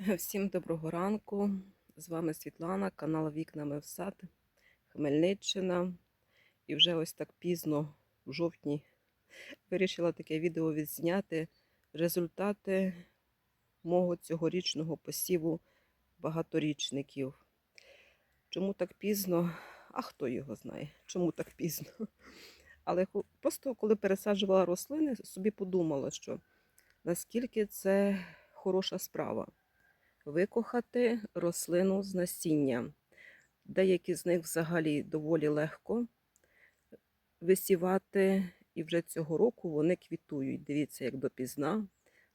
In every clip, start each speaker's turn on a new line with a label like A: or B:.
A: Всім доброго ранку. З вами Світлана, канал Вікнами в сад, Хмельниччина. І вже ось так пізно, в жовтні, вирішила таке відео відзняти результати мого цьогорічного посіву багаторічників. Чому так пізно? А хто його знає, чому так пізно? Але просто коли пересаджувала рослини, собі подумала, що наскільки це хороша справа викохати рослину з насіння. Деякі з них взагалі доволі легко висівати, і вже цього року вони квітують. Дивіться, як допізна,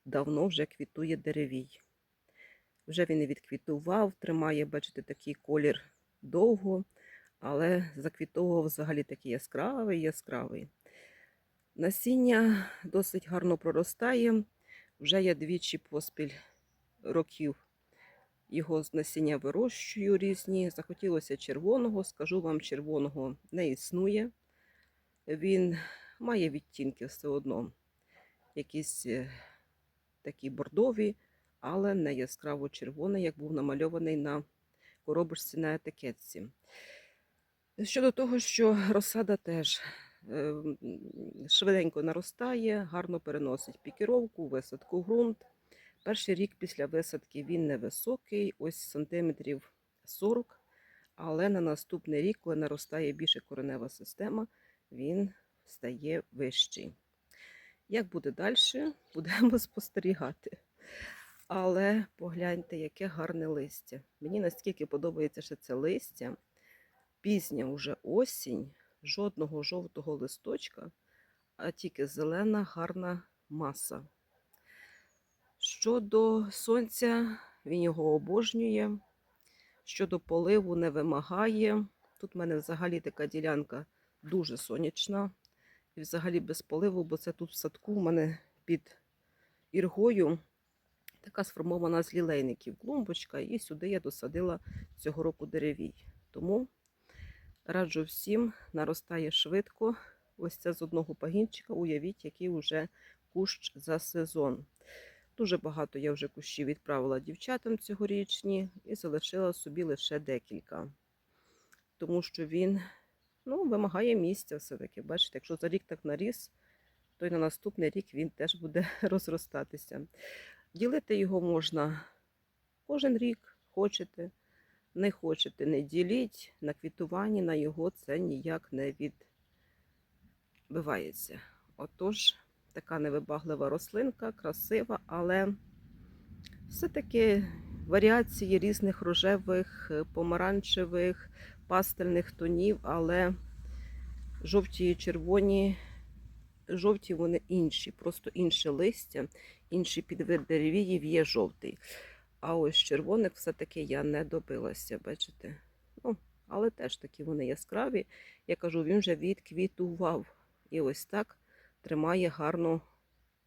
A: давно вже квітує деревій. Вже він і відквітував, тримає, бачите, такий колір довго, але заквітовував взагалі такий яскравий, яскравий. Насіння досить гарно проростає. Вже я двічі поспіль років його з насіння вирощую різні. Захотілося червоного. Скажу вам, червоного не існує. Він має відтінки все одно. Якісь е, такі бордові, але не яскраво червоний, як був намальований на коробочці на етикетці. Щодо того, що розсада теж е, швиденько наростає, гарно переносить пікіровку, висадку ґрунт. Перший рік після висадки він невисокий, ось сантиметрів 40, але на наступний рік, коли наростає більше коренева система, він стає вищий. Як буде далі, будемо спостерігати. Але погляньте, яке гарне листя. Мені настільки подобається ще це листя. Пізня вже осінь, жодного жовтого листочка, а тільки зелена гарна маса. Щодо сонця, він його обожнює. Щодо поливу не вимагає. Тут в мене взагалі така ділянка дуже сонячна. І взагалі без поливу, бо це тут в садку в мене під іргою така сформована з лілейників клумбочка. І сюди я досадила цього року деревій. Тому раджу всім, наростає швидко. Ось це з одного пагінчика. Уявіть, який вже кущ за сезон. Дуже багато я вже кущів відправила дівчатам цьогорічні і залишила собі лише декілька. Тому що він ну, вимагає місця все-таки. Бачите, якщо за рік так наріс, то й на наступний рік він теж буде розростатися. Ділити його можна кожен рік, хочете, не хочете, не діліть. На квітуванні на його це ніяк не відбивається. Отож, така невибаглива рослинка, красива, але все-таки варіації різних рожевих, е, помаранчевих, пастельних тонів, але жовті і червоні, жовті вони інші, просто інше листя, інший підвид деревіїв є жовтий. А ось червоних все-таки я не добилася, бачите? Ну, але теж такі вони яскраві. Я кажу, він вже відквітував. І ось так тримає гарно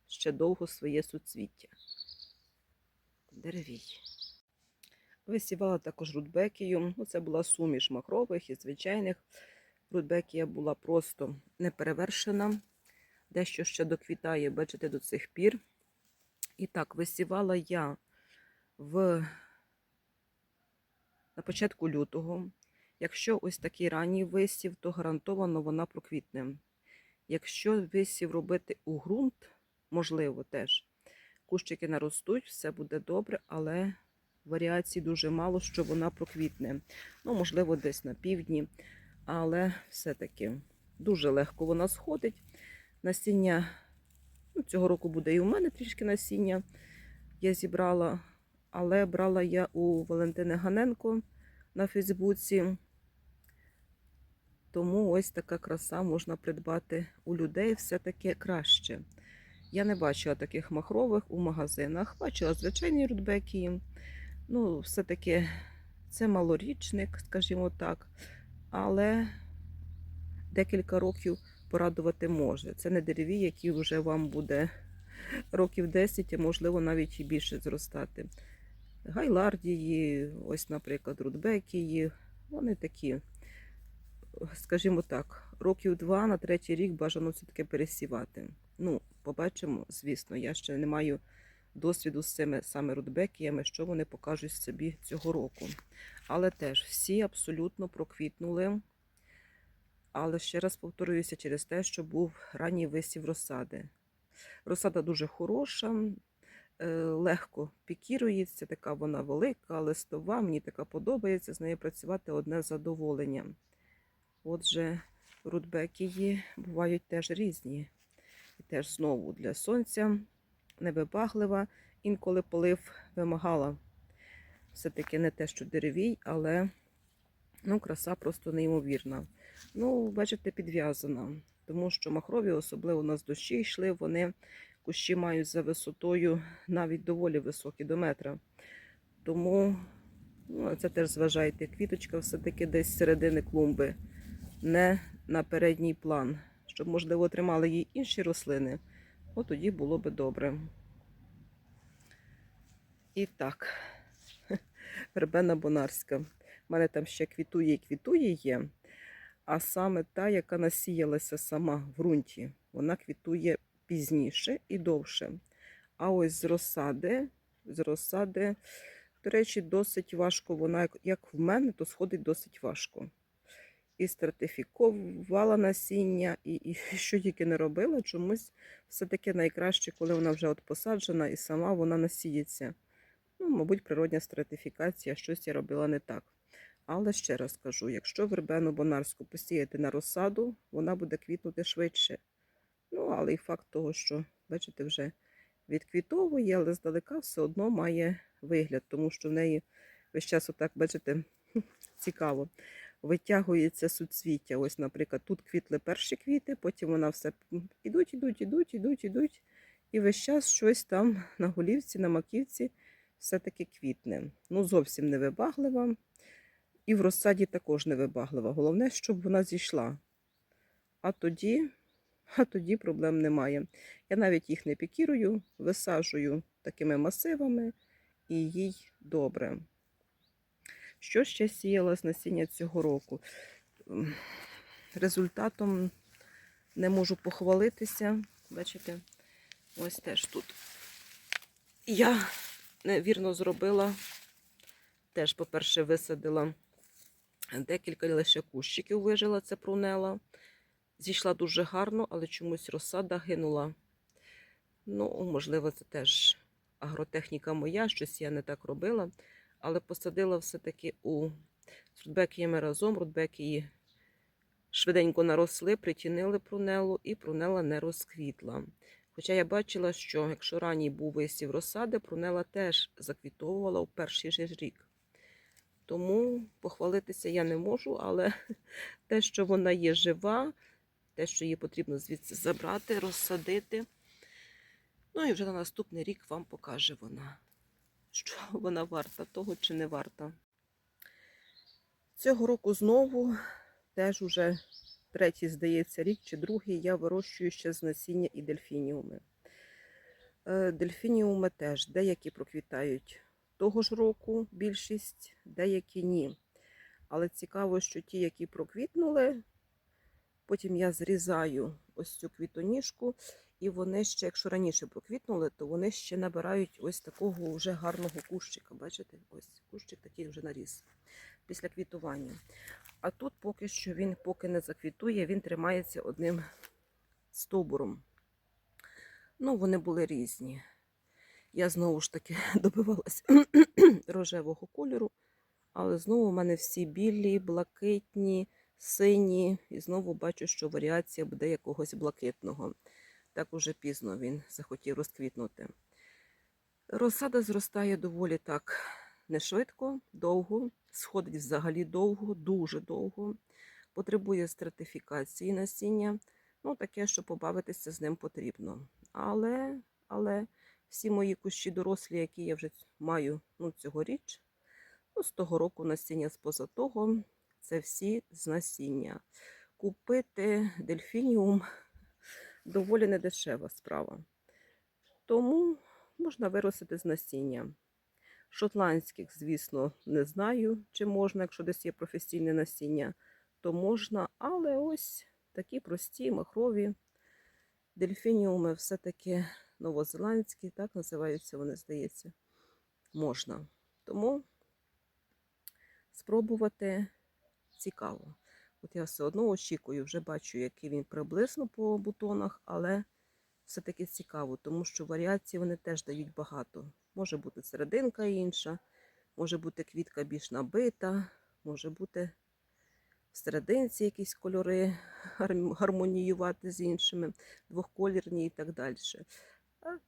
A: ще довго своє суцвіття. Деревій. Висівала також рудбекію. Ну, це була суміш махрових і звичайних. Рудбекія була просто неперевершена. Дещо ще доквітає, бачите, до цих пір. І так, висівала я в... на початку лютого. Якщо ось такий ранній висів, то гарантовано вона проквітне. Якщо висів робити у ґрунт, можливо, теж кущики наростуть, все буде добре, але варіацій дуже мало, що вона проквітне. Ну, можливо, десь на півдні, але все-таки дуже легко вона сходить. Насіння ну, цього року буде і у мене трішки насіння. Я зібрала, але брала я у Валентини Ганенко на Фейсбуці. Тому ось така краса можна придбати у людей все-таки краще. Я не бачила таких махрових у магазинах. Бачила звичайні рудбекії. Ну, все-таки це малорічник, скажімо так. Але декілька років порадувати може. Це не дереві, які вже вам буде років 10, а можливо навіть і більше зростати. Гайлардії, ось, наприклад, рудбекії, вони такі скажімо так, років два на третій рік бажано все-таки пересівати. Ну, побачимо, звісно, я ще не маю досвіду з цими саме рудбекіями, що вони покажуть собі цього року. Але теж всі абсолютно проквітнули. Але ще раз повторююся через те, що був ранній висів розсади. Розсада дуже хороша, е, легко пікірується, така вона велика, листова. Мені така подобається, з нею працювати одне задоволення. Отже, рудбекії бувають теж різні. І теж знову для сонця невибаглива. Інколи полив вимагала. Все-таки не те, що деревій, але ну, краса просто неймовірна. Ну, бачите, підв'язана. Тому що махрові, особливо у нас дощі йшли, вони кущі мають за висотою навіть доволі високі до метра. Тому ну, це теж зважайте, квіточка все-таки десь з середини клумби, не на передній план. Щоб, можливо, тримали її інші рослини, от тоді було би добре. І так, вербена бонарська. У мене там ще квітує і квітує є. А саме та, яка насіялася сама в ґрунті, вона квітує пізніше і довше. А ось з розсади, з розсади, до речі, досить важко. Вона, як- в мене, то сходить досить важко. І стратифікувала насіння, і, і що тільки не робила, чомусь все-таки найкраще, коли вона вже от посаджена і сама вона насіється. Ну, мабуть, природня стратифікація, щось я робила не так. Але ще раз кажу: якщо вербену бонарську посіяти на розсаду, вона буде квітнути швидше. Ну, але і факт того, що, бачите, вже відквітовує, але здалека все одно має вигляд, тому що в неї весь час, отак, бачите, цікаво, витягується суцвіття. Ось, наприклад, тут квітли перші квіти, потім вона все ідуть, ідуть, ідуть, ідуть, ідуть. І весь час щось там на голівці, на маківці все-таки квітне. Ну, зовсім невибаглива. І в розсаді також невибаглива. Головне, щоб вона зійшла. А тоді, а тоді проблем немає. Я навіть їх не пікірую, висаджую такими масивами, і їй добре. Що ще сіяла з насіння цього року? Результатом не можу похвалитися. Бачите, ось теж тут. Я невірно зробила. Теж, по-перше, висадила декілька лише кущиків вижила, це прунела. Зійшла дуже гарно, але чомусь розсада гинула. Ну, можливо, це теж агротехніка моя, щось я не так робила. Але посадила все-таки у рудбекіями разом. Рудбекії швиденько наросли, притінили прунелу, і прунела не розквітла. Хоча я бачила, що якщо ранній був висів розсади, прунела теж заквітовувала у перший же рік. Тому похвалитися я не можу, але те, що вона є жива, те, що її потрібно звідси забрати, розсадити. Ну і вже на наступний рік вам покаже вона, що вона варта того чи не варта. Цього року знову теж уже третій, здається, рік чи другий я вирощую ще з насіння і дельфініуми. Е, Дельфініуми теж деякі проквітають того ж року, більшість, деякі ні. Але цікаво, що ті, які проквітнули, потім я зрізаю ось цю квітоніжку, і вони ще, якщо раніше проквітнули, то вони ще набирають ось такого вже гарного кущика. Бачите? Ось кущик такий вже наріс після квітування. А тут поки що він поки не заквітує, він тримається одним стовбуром. Ну, вони були різні. Я знову ж таки добивалася рожевого кольору, але знову в мене всі білі, блакитні, сині. І знову бачу, що варіація буде якогось блакитного. Так уже пізно він захотів розквітнути. Розсада зростає доволі так не швидко, довго, сходить взагалі довго, дуже довго. Потребує стратифікації насіння. Ну, таке, що побавитися з ним потрібно. Але, але всі мої кущі дорослі, які я вже маю ну, цьогоріч, ну, з того року насіння з поза того, це всі з насіння. Купити дельфініум доволі недешева справа. Тому можна виростити з насіння. Шотландських, звісно, не знаю, чи можна, якщо десь є професійне насіння, то можна, але ось такі прості, махрові дельфініуми все-таки новозеландські, так називаються вони, здається, можна. Тому спробувати цікаво. От я все одно очікую, вже бачу, який він приблизно по бутонах, але все-таки цікаво, тому що варіацій вони теж дають багато. Може бути серединка інша, може бути квітка більш набита, може бути в серединці якісь кольори гармоніювати з іншими, двохколірні і так далі.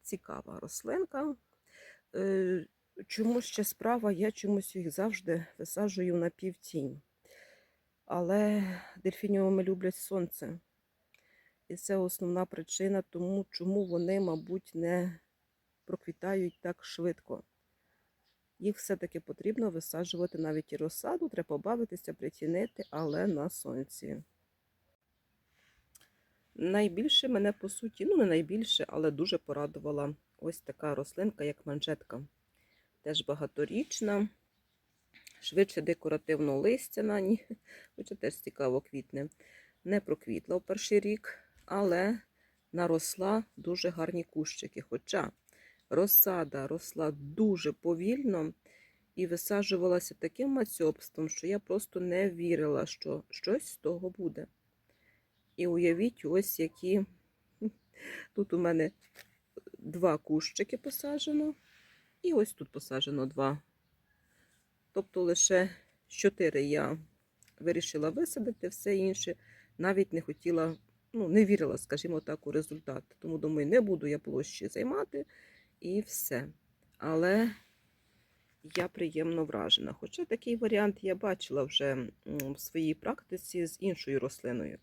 A: Цікава рослинка. Е, Чому ще справа, я чомусь їх завжди висаджую на півтінь. Але дельфініуми люблять сонце. І це основна причина, тому чому вони, мабуть, не проквітають так швидко. Їх все-таки потрібно висаджувати навіть і розсаду, треба побавитися, притінити, але на сонці. Найбільше мене, по суті, ну не найбільше, але дуже порадувала ось така рослинка, як манжетка. Теж багаторічна, швидше декоративно листяна, ні, хоча теж цікаво квітне. Не проквітла в перший рік, але наросла дуже гарні кущики. Хоча розсада росла дуже повільно і висаджувалася таким мацьобством, що я просто не вірила, що щось з того буде. І уявіть, ось які тут у мене два кущики посаджено, і ось тут посаджено два. Тобто лише з чотири я вирішила висадити, все інше навіть не хотіла, ну, не вірила, скажімо так, у результат. Тому думаю, не буду я площі займати і все. Але я приємно вражена. Хоча такий варіант я бачила вже в своїй практиці з іншою рослиною.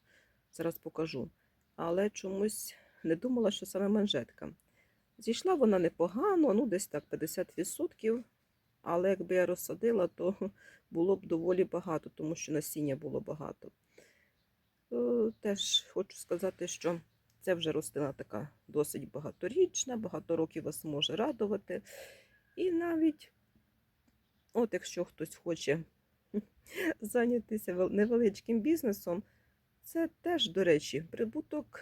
A: Зараз покажу. Але чомусь не думала, що саме манжетка. Зійшла вона непогано, ну десь так 50%. Але якби я розсадила, то було б доволі багато, тому що насіння було багато. Е, Теж хочу сказати, що це вже рослина така досить багаторічна, багато років вас може радувати. І навіть, от якщо хтось хоче зайнятися невеличким бізнесом, це теж, до речі, прибуток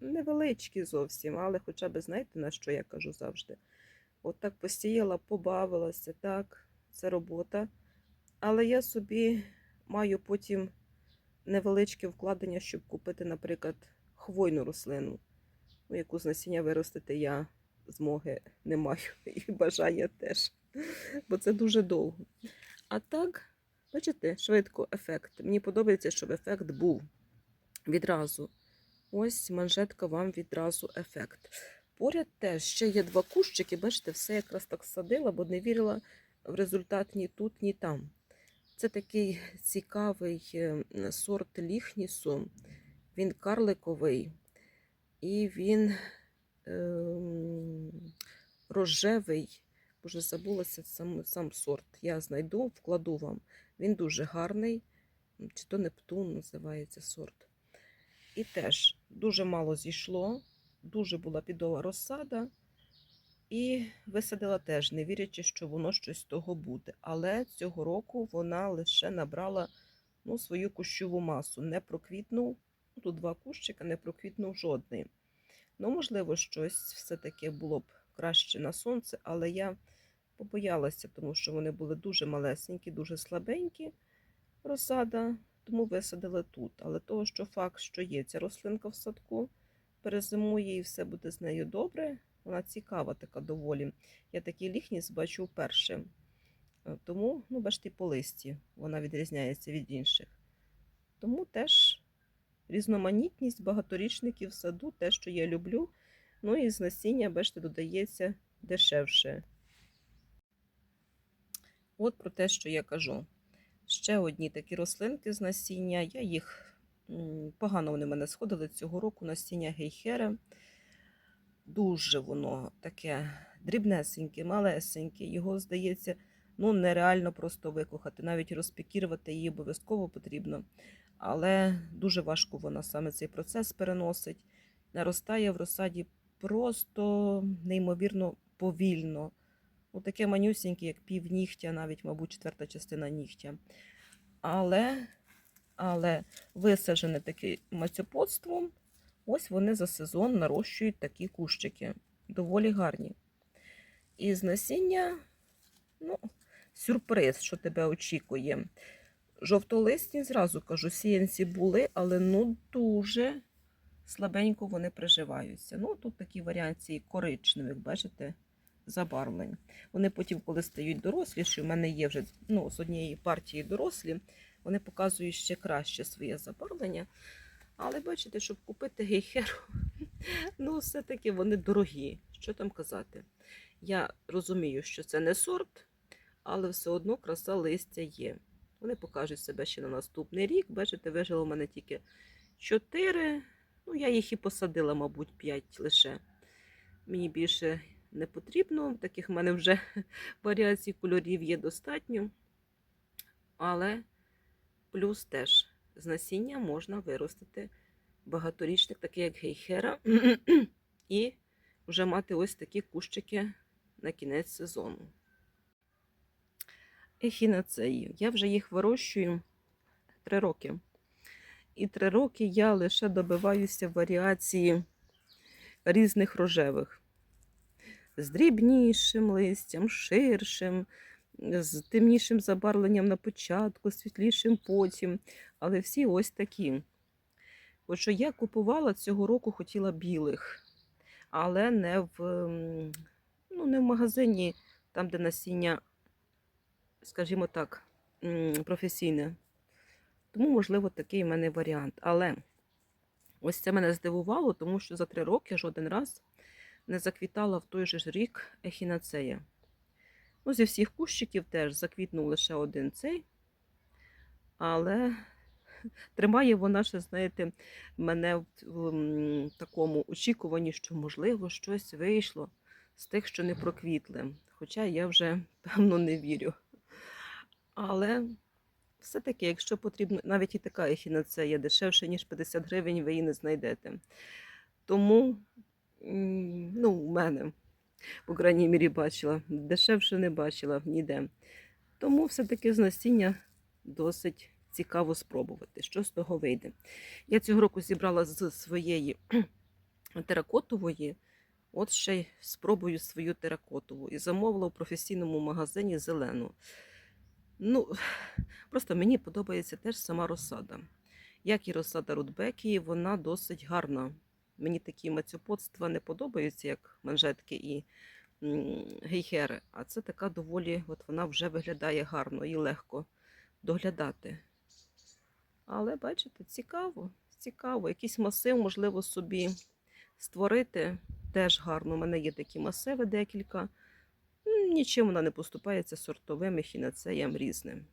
A: невеличкий зовсім, але хоча б знаєте, на що я кажу завжди. От так посіяла, побавилася, так, це робота. Але я собі маю потім невеличке вкладення, щоб купити, наприклад, хвойну рослину, ну, яку з насіння виростити я змоги не маю і бажання теж, бо це дуже довго. А так, бачите, швидко ефект. Мені подобається, щоб ефект був відразу. Ось манжетка вам відразу ефект. Поряд теж ще є два кущики, бачите, все якраз так садила, бо не вірила в результат ні тут, ні там. Це такий цікавий е, сорт ліхнісу. Він карликовий і він ем, рожевий. Боже, забулася сам, сам сорт. Я знайду, вкладу вам. Він дуже гарний. Чи то Нептун називається сорт. І теж дуже мало зійшло, дуже була підова розсада. І висадила теж, не вірячи, що воно щось з того буде. Але цього року вона лише набрала ну, свою кущову масу. Не проквітнув, ну, тут два кущика, не проквітнув жодний. Ну, можливо, щось все-таки було б краще на сонце, але я побоялася, тому що вони були дуже малесенькі, дуже слабенькі розсада, тому висадила тут. Але того, що факт, що є ця рослинка в садку, перезимує і все буде з нею добре. Вона цікава така доволі. Я такий ліхніс бачу вперше. Е, Тому, ну, бачите, по листі вона відрізняється від інших. Тому теж різноманітність багаторічників в саду, те, що я люблю. Ну і з насіння, бачите, додається дешевше. От про те, що я кажу. Ще одні такі рослинки з насіння. Я їх погано вони в мене сходили цього року насіння гейхера. Дуже воно таке дрібнесеньке, малесеньке. Його, здається, ну нереально просто викохати. Навіть розпікірувати її обов'язково потрібно. Але дуже важко вона саме цей процес переносить. Наростає в розсаді просто неймовірно повільно. Ну, таке манюсіньке, як пів нігтя, навіть, мабуть, четверта частина нігтя. Але, але висаджене таке мацьоподством, ось вони за сезон нарощують такі кущики. доволі гарні. І з насіння, ну, сюрприз, що тебе очікує. Жовтолисні, зразу кажу, сіянці були, але ну дуже слабенько вони приживаються. Ну, тут такі варіації коричневих, бачите, забарвлень. Вони потім, коли стають доросліші, у мене є вже ну, з однієї партії дорослі, вони показують ще краще своє забарвлення. Але бачите, щоб купити гейхеру, ну, все-таки вони дорогі. Що там казати? Я розумію, що це не сорт, але все одно краса листя є. Вони покажуть себе ще на наступний рік. Бачите, вижило в мене тільки 4. Ну, я їх і посадила, мабуть, 5 лише. Мені більше не потрібно. Таких в мене вже варіацій кольорів є достатньо. Але плюс теж з насіння можна виростити багаторічник, такий як гейхера, і вже мати ось такі кущики на кінець сезону. Ехінацеї. Я вже їх вирощую 3 роки. І 3 роки я лише добиваюся варіації різних рожевих. З дрібнішим листям, ширшим, з темнішим забарвленням на початку, світлішим потім. Але всі ось такі. От що я купувала цього року, хотіла білих, але не в, ну, не в магазині, там, де насіння, скажімо так, професійне. Тому, можливо, такий в мене варіант. Але ось це мене здивувало, тому що за три роки жоден раз не заквітала в той же ж рік ехінацея. Ну, зі всіх кущиків теж заквітнув лише один цей. Але тримає вона ще, знаєте, мене в, в м, такому очікуванні, що, можливо, щось вийшло з тих, що не проквітли. Хоча я вже, певно, не вірю. Але все-таки, якщо потрібно, навіть і така ехінацея дешевше, ніж 50 гривень, ви її не знайдете. Тому, ну, у мене, по крайній мірі, бачила, дешевше не бачила ніде. Тому все-таки з насіння досить цікаво спробувати, що з того вийде. Я цього року зібрала з своєї теракотової, от ще й спробую свою теракотову. І замовила в професійному магазині зелену. Ну, просто мені подобається теж сама розсада. Як і розсада Рудбекії, вона досить гарна. Мені такі мацюподства не подобаються, як манжетки і гейхери. А це така доволі, от вона вже виглядає гарно і легко доглядати. Але бачите, цікаво, цікаво. Якийсь масив, можливо, собі створити теж гарно. У мене є такі масиви декілька. Нічим вона не поступається сортовим ехінацеям різним.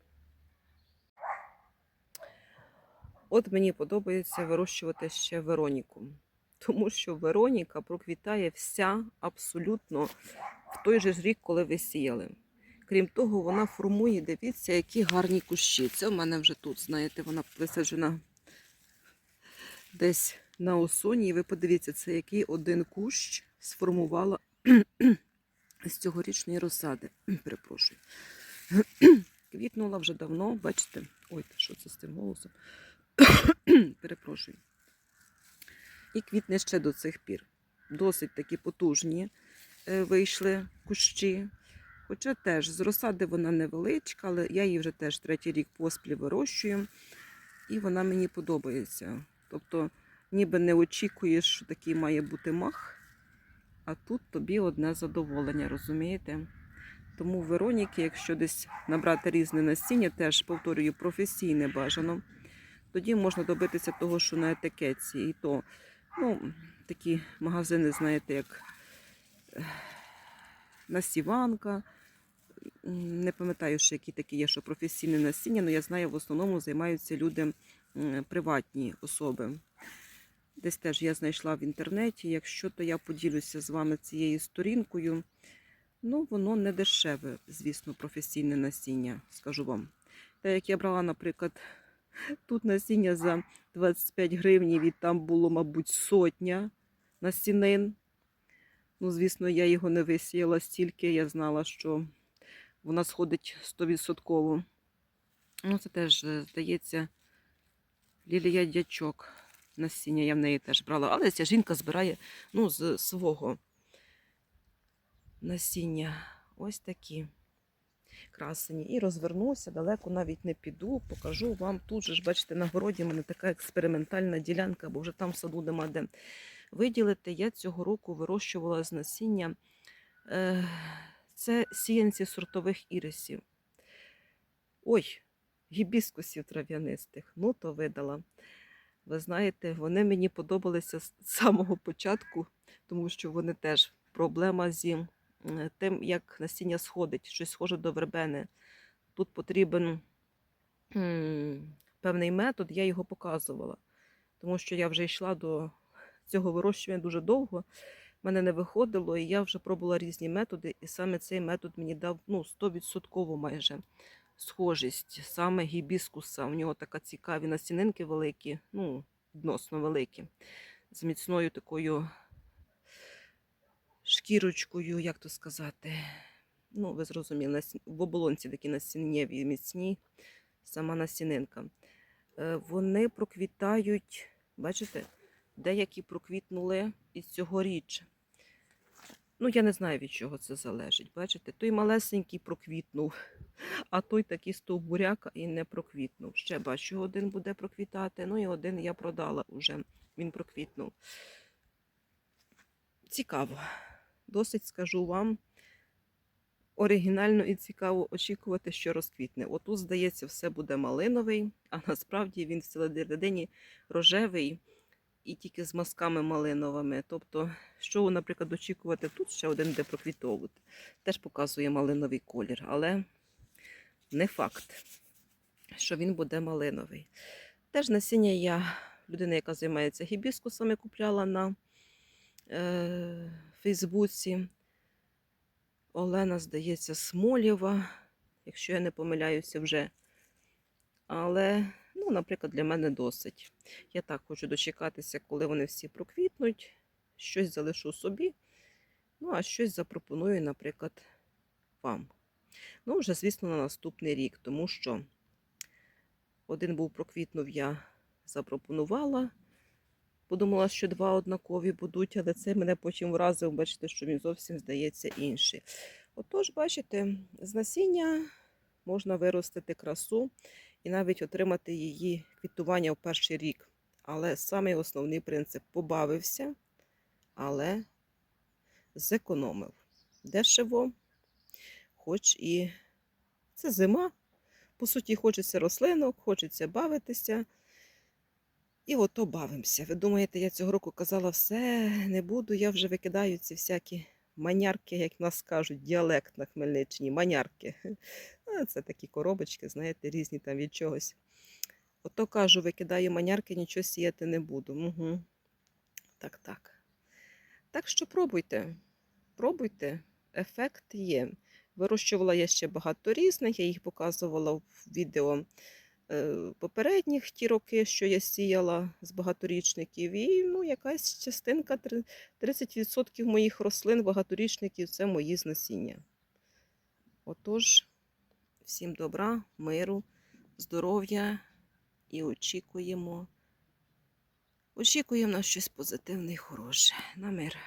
A: От мені подобається вирощувати ще Вероніку, тому що Вероніка проквітає вся абсолютно в той же ж рік, коли ви сіяли. Крім того, вона формує, дивіться, які гарні кущі. Це в мене вже тут, знаєте, вона висаджена десь на осоні. І ви подивіться, це який один кущ сформувала з цьогорічної розсади. Перепрошую. Квітнула вже давно, бачите? Ой, що це з тим голосом? Перепрошую. І квітне ще до цих пір. Досить такі потужні е, вийшли кущі. Хоча теж з розсади вона невеличка, але я її вже теж третій рік поспіль вирощую, і вона мені подобається. Тобто, ніби не очікуєш, що такий має бути мах, а тут тобі одне задоволення, розумієте? Тому Вероніки, якщо десь набрати різне насіння, теж повторюю, професійне бажано, тоді можна добитися того, що на етикетці. І то, ну, такі магазини, знаєте, як е, насіванка. Не пам'ятаю, що які такі є, що професійне насіння, але я знаю, в основному займаються люди приватні особи. Десь теж я знайшла в інтернеті. Якщо то я поділюся з вами цією сторінкою. Ну, воно не дешеве, звісно, професійне насіння, скажу вам. Та як я брала, наприклад, тут насіння за 25 гривень, і там було, мабуть, сотня насінин. Ну, звісно, я його не висіяла стільки, я знала, що вона сходить 100%. Ну, це теж, е, здається, Лілія Дячок. Насіння я в неї теж брала. Але ця жінка збирає ну, з свого насіння. Ось такі красені. І розвернуся, далеко навіть не піду, покажу вам. Тут же ж, бачите, на городі в мене така експериментальна ділянка, бо вже там в саду нема де виділити. Я цього року вирощувала з насіння. Е, це сіянці сортових ірисів. Ой, гібіскусів трав'янистих. Ну, то видала. Ви знаєте, вони мені подобалися з самого початку, тому що вони теж проблема зі тим, як насіння сходить, щось схоже до вербени. Тут потрібен певний метод, я його показувала, тому що я вже йшла до цього вирощування дуже довго. В мене не виходило, і я вже пробувала різні методи, і саме цей метод мені дав ну, 100% майже схожість саме гібіскуса. У нього така цікаві насінинки великі, ну, відносно великі, з міцною такою шкірочкою, як то сказати. Ну, ви зрозуміли, в оболонці такі насіннєві міцні, сама насінинка. Е, Вони проквітають, бачите, деякі проквітнули і цьогоріч. Ну, я не знаю, від чого це залежить. Бачите, той малесенький проквітнув, а той такий стовбуряк і не проквітнув. Ще бачу, один буде проквітати. Ну і один я продала уже. Він проквітнув. Цікаво. Досить скажу вам. Оригінально і цікаво очікувати, що розквітне. Отут, здається, все буде малиновий, а насправді він в середині рожевий і тільки з мазками малиновими. Тобто, що, наприклад, очікувати тут ще один буде проквітовувати. Теж показує малиновий колір, але не факт, що він буде малиновий. Теж насіння я, людина, яка займається гібіскусами, купляла на е, Фейсбуці. Олена, здається, Смолєва, якщо я не помиляюся вже. Але, ну, наприклад, для мене досить. Я так хочу дочекатися, коли вони всі проквітнуть, щось залишу собі, ну, а щось запропоную, наприклад, вам. Ну, вже, звісно, на наступний рік, тому що один був проквітнув, я запропонувала. Подумала, що два однакові будуть, але це мене потім вразив, бачите, що він зовсім здається інший. Отож, бачите, з насіння можна виростити красу і навіть отримати її квітування в перший рік. Але самий основний принцип побавився, але зекономив. Дешево, хоч і це зима. По суті, хочеться рослинок, хочеться бавитися. І ото бавимося. Ви думаєте, я цього року казала все, не буду, я вже викидаю ці всякі манярки, як нас кажуть, діалект на Хмельниччині, манярки. Це такі коробочки, знаєте, різні там від чогось. Ото кажу, викидаю манярки, нічого сіяти не буду. Угу. Так, так. Так що пробуйте, пробуйте, ефект є. Вирощувала я ще багато різних, я їх показувала в відео попередніх ті роки, що я сіяла з багаторічників. І ну, якась частинка, 30% моїх рослин багаторічників це мої з насіння. Отож, всім добра, миру, здоров'я і очікуємо. Очікуємо на щось позитивне і хороше. На мир.